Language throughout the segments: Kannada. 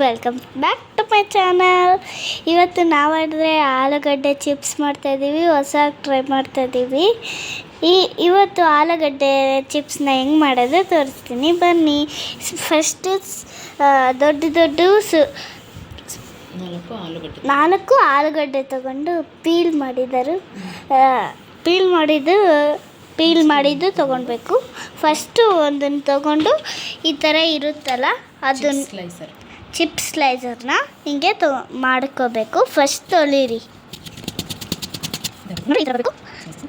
Welcome back to my channel ಇವತ್ತು ನಾವಾದರೆ ಆಲೂಗಡ್ಡೆ ಚಿಪ್ಸ್ ಮಾಡ್ತಾಯಿದ್ದೀವಿ ಹೊಸ ಟ್ರೈ ಮಾಡ್ತಾಯಿದ್ದೀವಿ ಈ ಇವತ್ತು ಆಲೂಗಡ್ಡೆ ಚಿಪ್ಸ್ನ ಹೆಂಗೆ ಮಾಡೋದು ತೋರಿಸ್ತೀನಿ. ಬನ್ನಿ. ಫಸ್ಟು ದೊಡ್ಡ ದೊಡ್ಡ ಸು ನಾಲ್ಕು ಆಲೂಗಡ್ಡೆ. ತಗೊಂಡು ಪೀಲ್ ಮಾಡಿದರು. ಪೀಲ್ ಮಾಡಿದ್ದು ಪೀಲ್ ಮಾಡಿದ್ದು ತೊಗೊಳ್ಬೇಕು ಫಸ್ಟು ಒಂದನ್ನು ತಗೊಂಡು ಈ ಥರ ಇರುತ್ತಲ್ಲ ಅದನ್ನು ಚಿಪ್ಸ್ ಸ್ಲೈಸರ್ನ ಹಿಂಗೆ ತೊ ಮಾಡ್ಕೋಬೇಕು. ಫಸ್ಟ್ ತೊಳೀರಿ.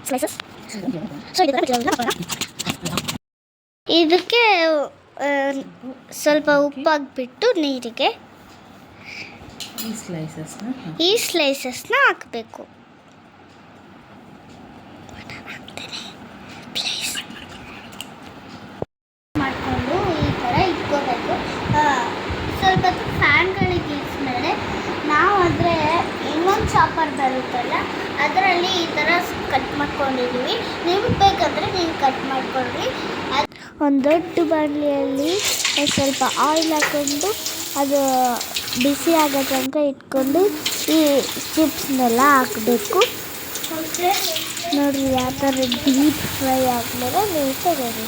ಸ್ಲೈಸಸ್. ಇದಕ್ಕೆ ಸ್ವಲ್ಪ ಉಪ್ಪು ಹಾಕ್ಬಿಟ್ಟು ನೀರಿಗೆ ಈ ಸ್ಲೈಸಸ್ನ ಹಾಕಬೇಕು ಮಾಡಿಕೊಂಡು ಈ ಥರ ಇಟ್ಕೋಬೇಕು ಆ, ಸ್ವಲ್ಪ ಹೊತ್ತು ಫ್ಯಾನ್ಗಳಿಗೆ ಇರಿಸ್ಮೇಲೆ ನಾವು ಅಂದರೆ ಇನ್ನೊಂದು ಚಾಪರ್ ಬರುತ್ತಲ್ಲ, ಅದರಲ್ಲಿ ಈ ಥರ ಕಟ್ ಮಾಡ್ಕೊಂಡಿದ್ದೀವಿ ನಿಮ್ಗೆ ಬೇಕಂದರೆ ನೀವು ಕಟ್ ಮಾಡ್ಕೊಳ್ರಿ. ಒಂದು ದೊಡ್ಡ ಬಾಣಲಿಯಲ್ಲಿ ಸ್ವಲ್ಪ ಆಯಿಲ್ ಹಾಕ್ಕೊಂಡು ಅದು ಬಿಸಿ ಆಗೋ ತನಕ ಇಟ್ಕೊಂಡು ಈ ಚಿಪ್ಸ್ನೆಲ್ಲ ಹಾಕಬೇಕು. ನೋಡಿರಿ ಯಾವ ಥರ ಡೀಪ್ ಫ್ರೈ ಆದಮೇಲೆ ನೀವು ತಗೋರಿ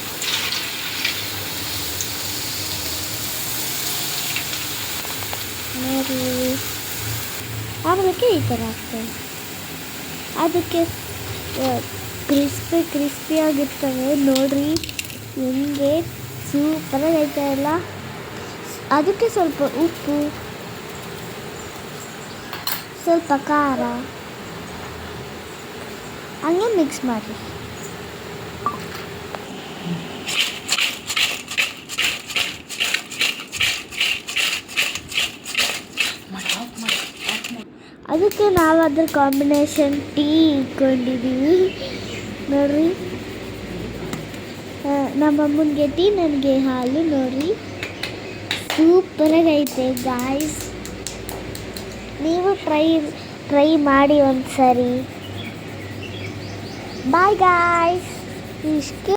ನೋಡಿ ಆಮೇಲೆ ಈ ಥರ ಆಗ್ತದೆ. ಅದಕ್ಕೆ ಕ್ರಿಸ್ಪಿ ಕ್ರಿಸ್ಪಿಯಾಗಿರ್ತವೆ ನೋಡ್ರಿ ಹೆಂಗೆ ಸೂಪರಾಗಿ ಐತೆ ಅಲ್ಲ? ಅದಕ್ಕೆ ಸ್ವಲ್ಪ ಉಪ್ಪು, ಸ್ವಲ್ಪ ಖಾರ, ಹಂಗೆ ಮಿಕ್ಸ್ ಮಾಡಿ ಅದಕ್ಕೆ ನಾವು ಅದ್ರ ಕಾಂಬಿನೇಷನ್ ಟೀ ಇಟ್ಕೊಂಡಿದ್ದೀವಿ ನೋಡ್ರಿ. ಆ, ನಮ್ಮ ಅಮ್ಮನಿಗೆ ಟೀ ನನಗೆ ಹಾಲು ನೋಡ್ರಿ. ಸೂಪರಾಗೈತೆ ಗಾಯ್ಸ್ ನೀವು ಟ್ರೈ ಟ್ರೈ ಮಾಡಿ ಒಂದು ಸರಿ ಬಾಯ್ ಗಾಯ್ಸ್ ಇಷ್ಟು.